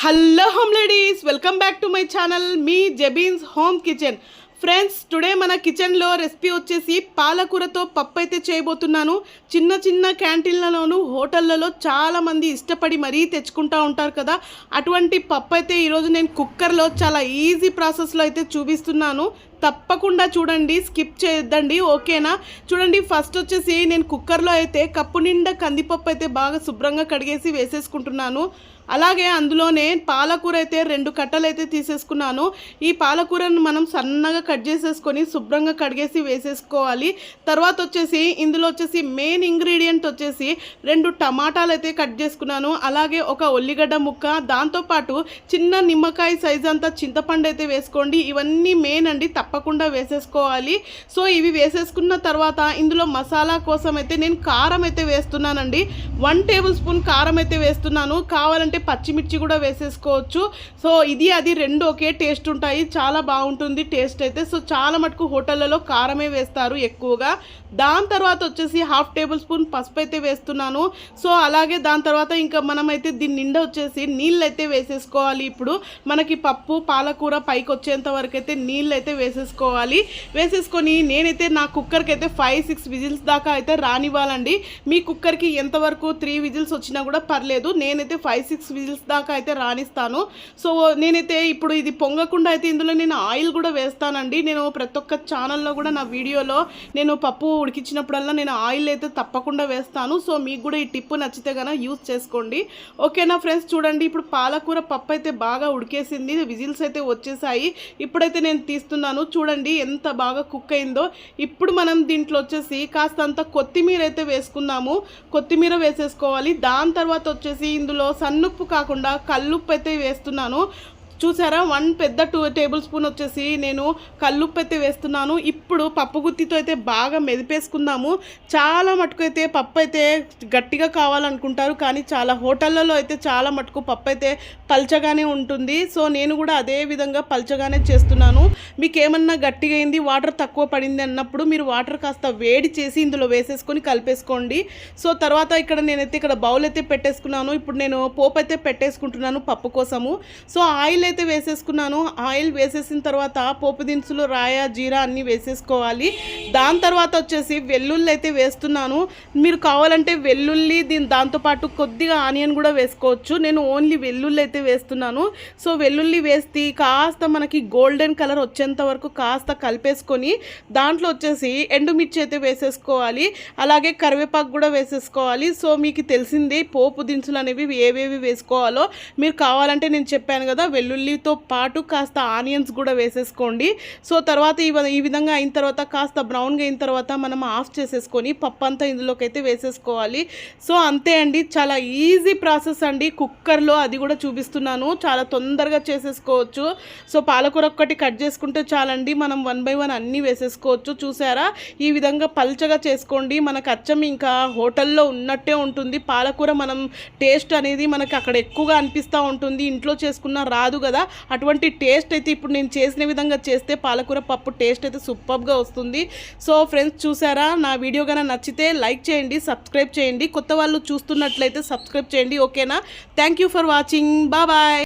hello home ladies welcome back to my channel me జెబీన్స్ home kitchen Friends today మన కిచెన్లో recipe వచ్చేసి పాలకూరతో పప్పు అయితే చేయబోతున్నాను. చిన్న చిన్న క్యాంటీన్లలోనూ హోటళ్ళలో చాలామంది ఇష్టపడి మరీ తెచ్చుకుంటూ ఉంటారు కదా. అటువంటి పప్పు అయితే ఈరోజు నేను కుక్కర్లో చాలా ఈజీ ప్రాసెస్లో అయితే చూపిస్తున్నాను. తప్పకుండా చూడండి స్కిప్ చేద్దండి ఓకేనా? చూడండి ఫస్ట్ వచ్చేసి నేను కుక్కర్లో అయితే కప్పు నిండా కందిపప్పు అయితే బాగా శుభ్రంగా కడిగేసి వేసేసుకుంటున్నాను. అలాగే అందులోనే పాలకూర అయితే రెండు కట్టలు అయితే తీసేసుకున్నాను. ఈ పాలకూరను మనం సన్నగా కట్ చేసేసుకొని శుభ్రంగా కడిగేసి వేసేసుకోవాలి. తర్వాత వచ్చేసి ఇందులో వచ్చేసి మెయిన్ ఇంగ్రీడియంట్ వచ్చేసి రెండు టమాటాలు అయితే కట్ చేసుకున్నాను. అలాగే ఒక ఉల్లిగడ్డ ముక్క దాంతోపాటు చిన్న నిమ్మకాయ సైజ్ అంతా చింతపండు అయితే వేసుకోండి. ఇవన్నీ మెయిన్ అండి తప్పకుండా వేసేసుకోవాలి. సో ఇవి వేసేసుకున్న తర్వాత ఇందులో మసాలా కోసం అయితే నేను కారం అయితే వేస్తున్నానండి. వన్ టేబుల్ స్పూన్ కారం అయితే వేస్తున్నాను. కావాలంటే పచ్చిమిర్చి కూడా వేసేసుకోవచ్చు. సో ఇది అది రెండు ఒకే టేస్ట్ ఉంటాయి. చాలా బాగుంటుంది టేస్ట్ అయితే. సో చాలా మటుకు హోటళ్ళలో కారమే వేస్తారు ఎక్కువగా. దాని తర్వాత వచ్చేసి హాఫ్ టేబుల్ స్పూన్ పసుపు అయితే వేస్తున్నాను. సో అలాగే దాని తర్వాత ఇంకా మనమైతే దీని నిండా వచ్చేసి నీళ్ళు అయితే వేసేసుకోవాలి ఇప్పుడు. మనకి పప్పు పాలకూర పైకి వచ్చేంత వరకు అయితే నీళ్ళు అయితే వేసేసుకోవాలి. వేసేసుకొని నేనైతే నా కుక్కర్కి అయితే ఫైవ్ సిక్స్ విజిల్స్ దాకా అయితే రానివ్వాలండి. మీ కుక్కర్కి ఎంతవరకు త్రీ విజిల్స్ వచ్చినా కూడా పర్లేదు. నేనైతే ఫైవ్ సిక్స్ విజిల్స్ దాకా అయితే రాణిస్తాను సో నేనైతే ఇప్పుడు ఇది పొంగకుండా అయితే ఇందులో నేను ఆయిల్ కూడా వేస్తానండి. నేను ప్రతి ఒక్క ఛానల్లో కూడా నా వీడియోలో నేను పప్పు ఉడికించినప్పుడల్లా నేను ఆయిల్ అయితే తప్పకుండా వేస్తాను. సో మీకు కూడా ఈ టిప్ నచ్చితే కనుక యూజ్ చేసుకోండి. ఓకేనా ఫ్రెండ్స్ చూడండి. ఇప్పుడు పాలకూర పప్పు అయితే బాగా ఉడికేసింది. విజిల్స్ అయితే వచ్చేసాయి. ఇప్పుడైతే నేను తీస్తున్నాను. చూడండి ఎంత బాగా కుక్ అయిందో. ఇప్పుడు మనం దీంట్లో వచ్చేసి కాస్తంత కొత్తిమీర అయితే వేసుకున్నాము కొత్తిమీర వేసేసుకోవాలి. దాని తర్వాత వచ్చేసి ఇందులో సన్నుప్పు కాకుండా కల్లుప్పు అయితే వేస్తున్నాను. చూసారా? వన్ పెద్ద టూ టేబుల్ స్పూన్ వచ్చేసి నేను కల్లుప్పు వేస్తున్నాను. ఇప్పుడు పప్పు గుత్తితో అయితే బాగా మెదిపేసుకుందాము. చాలా మటుకు అయితే పప్పు అయితే గట్టిగా కావాలనుకుంటారు. కానీ చాలా హోటళ్ళలో అయితే చాలా మటుకు పప్పు అయితే పల్చగానే ఉంటుంది. సో నేను కూడా అదే విధంగా పల్చగానే చేస్తున్నాను. మీకు ఏమన్నా గట్టిగా అయింది వాటర్ తక్కువ పడింది అన్నప్పుడు మీరు వాటర్ కాస్త వేడి చేసి ఇందులో వేసేసుకొని కలిపేసుకోండి. సో తర్వాత ఇక్కడ నేనైతే ఇక్కడ బౌల్ అయితే పెట్టేసుకున్నాను. ఇప్పుడు నేను పోపు అయితే పెట్టేసుకుంటున్నాను పప్పు కోసము. సో ఆయిల్ అయితే వేసేసుకున్నాను ఆయిల్ వేసేసిన తర్వాత పోపు దినుసులు రాయ జీరా అన్నీ వేసేసుకోవాలి. దాని తర్వాత వచ్చేసి వెల్లుల్లి అయితే వేస్తున్నాను. మీరు కావాలంటే వెల్లుల్లి దీని దాంతోపాటు కొద్దిగా ఆనియన్ కూడా వేసుకోవచ్చు. నేను ఓన్లీ వెల్లుల్లి అయితే వేస్తున్నాను. సో వెల్లుల్లి వేస్తే కాస్త మనకి గోల్డెన్ కలర్ వచ్చేంత వరకు కాస్త కలిపేసుకొని దాంట్లో వచ్చేసి ఎండుమిర్చి అయితే వేసేసుకోవాలి. అలాగే కరివేపాకు కూడా వేసేసుకోవాలి. సో మీకు తెలిసిందే పోపు దినుసులు అనేవి ఏవేవి వేసుకోవాలో. మీరు కావాలంటే నేను చెప్పాను కదా వెల్లుల్లితో పాటు కాస్త ఆనియన్స్ కూడా వేసేసుకోండి. సో తర్వాత ఈ ఈ విధంగా అయిన తర్వాత కాస్త బ్రౌన్గా అయిన తర్వాత మనం ఆఫ్ చేసేసుకొని పప్పు అంతా ఇందులోకి అయితే వేసేసుకోవాలి. సో అంతే అండి. చాలా ఈజీ ప్రాసెస్ అండి. కుక్కర్లో అది కూడా చూపిస్తున్నాను. చాలా తొందరగా చేసేసుకోవచ్చు. సో పాలకూర ఒక్కటి కట్ చేసుకుంటే చాలండి. మనం వన్ బై వన్ అన్నీ వేసేసుకోవచ్చు. చూసారా? ఈ విధంగా పల్చగా చేసుకోండి. మనకు అచ్చం ఇంకా హోటల్లో ఉన్నట్టే ఉంటుంది. పాలకూర మనం టేస్ట్ అనేది మనకు అక్కడ ఎక్కువగా అనిపిస్తూ ఉంటుంది. ఇంట్లో చేసుకున్న రాదు కదా. అటువంటి టేస్ట్ అయితే ఇప్పుడు నేను చేసిన విధంగా చేస్తే పాలకూర పప్పు టేస్ట్ అయితే సూపర్గా వస్తుంది. సో ఫ్రెండ్స్ చూసారా? నా వీడియో కనుక నచ్చితే లైక్ చేయండి సబ్స్క్రైబ్ చేయండి. కొత్త వాళ్ళు చూస్తున్నట్లయితే సబ్స్క్రైబ్ చేయండి ఓకేనా? Thank you for watching. Bye.